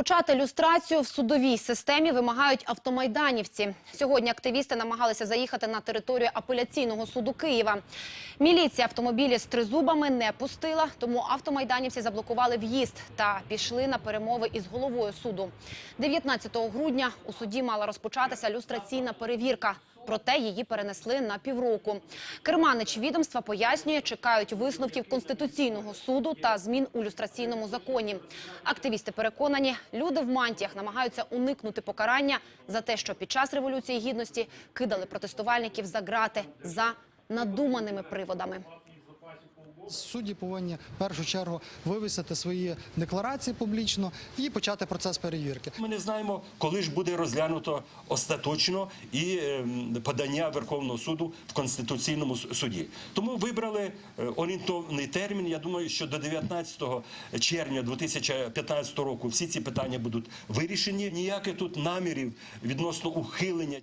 Розпочати люстрацію в судовій системі вимагають автомайданівці. Сьогодні активісти намагалися заїхати на територію апеляційного суду Києва. Міліція автомобілі з тризубами не пустила, тому автомайданівці заблокували в'їзд та пішли на перемови із головою суду. 19 грудня у суді мала розпочатися люстраційна перевірка. Проте її перенесли на півроку. Керманич відомства пояснює, чекають висновків Конституційного суду та змін у люстраційному законі. Активісти переконані, люди в мантіях намагаються уникнути покарання за те, що під час Революції Гідності кидали протестувальників за грати за надуманими приводами. Судді повинні в першу чергу вивісити свої декларації публічно і почати процес перевірки. Ми не знаємо, коли ж буде розглянуто остаточно і ем, подання Верховного суду в Конституційному суді. Тому вибрали е, орієнтовний термін. Я думаю, що до 19 червня 2015 року всі ці питання будуть вирішені. Ніяких тут намірів відносно ухилення.